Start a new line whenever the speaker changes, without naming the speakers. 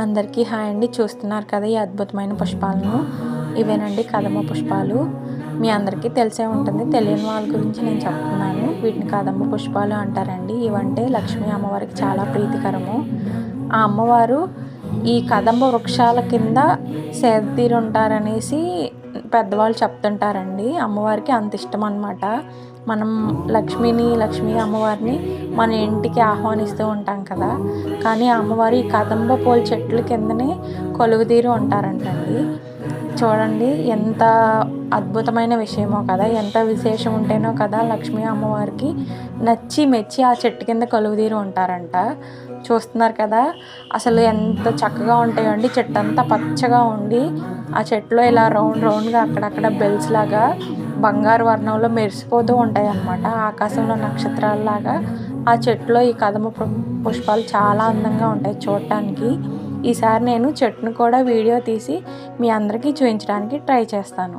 అందరికీ హాయ్ అండి. చూస్తున్నారు కదా ఈ అద్భుతమైన పుష్పాలను. ఇవేనండి కదమ పుష్పాలు. మీ అందరికీ తెలిసే ఉంటుంది. తెలియని వాళ్ళ గురించి నేను చెప్తున్నాను. వీటిని కదమ్మ పుష్పాలు అంటారండి. ఇవంటే లక్ష్మీ అమ్మవారికి చాలా ప్రీతికరము. ఆ అమ్మవారు ఈ కదంబ వృక్షాల కింద సేదతీరు ఉంటారనేసి పెద్దవాళ్ళు చెప్తుంటారండి. అమ్మవారికి అంత ఇష్టం అనమాట మనం లక్ష్మిని లక్ష్మీ అమ్మవారిని మన ఇంటికి ఆహ్వానిస్తూ ఉంటాం కదా. కానీ అమ్మవారు అమ్మవారి ఈ కదంబ పూల చెట్ల కిందనే కొలువుదీరు ఉంటారంటండి. చూడండి ఎంత అద్భుతమైన విషయమో కదా. ఎంత విశేషం ఉంటేనో కదా లక్ష్మీ అమ్మవారికి నచ్చి మెచ్చి ఆ చెట్టు కింద కొలువుదీరు ఉంటారంట. చూస్తున్నారు కదా అసలు ఎంత చక్కగా ఉంటాయో అండి చెట్టు అంతా పచ్చగా ఉండి ఆ చెట్లో ఇలా రౌండ్ రౌండ్గా అక్కడక్కడ బెల్స్ లాగా బంగారు వర్ణంలో మెరిసిపోతూ ఉంటాయి అన్నమాట ఆకాశంలో నక్షత్రాలలాగా ఆ చెట్టులో ఈ కదమ పుష్పాలు చాలా అందంగా ఉంటాయి చూడటానికి ఈసారి నేను చెట్టును కూడా వీడియో తీసి మీ అందరికీ చూపించడానికి ట్రై చేస్తాను.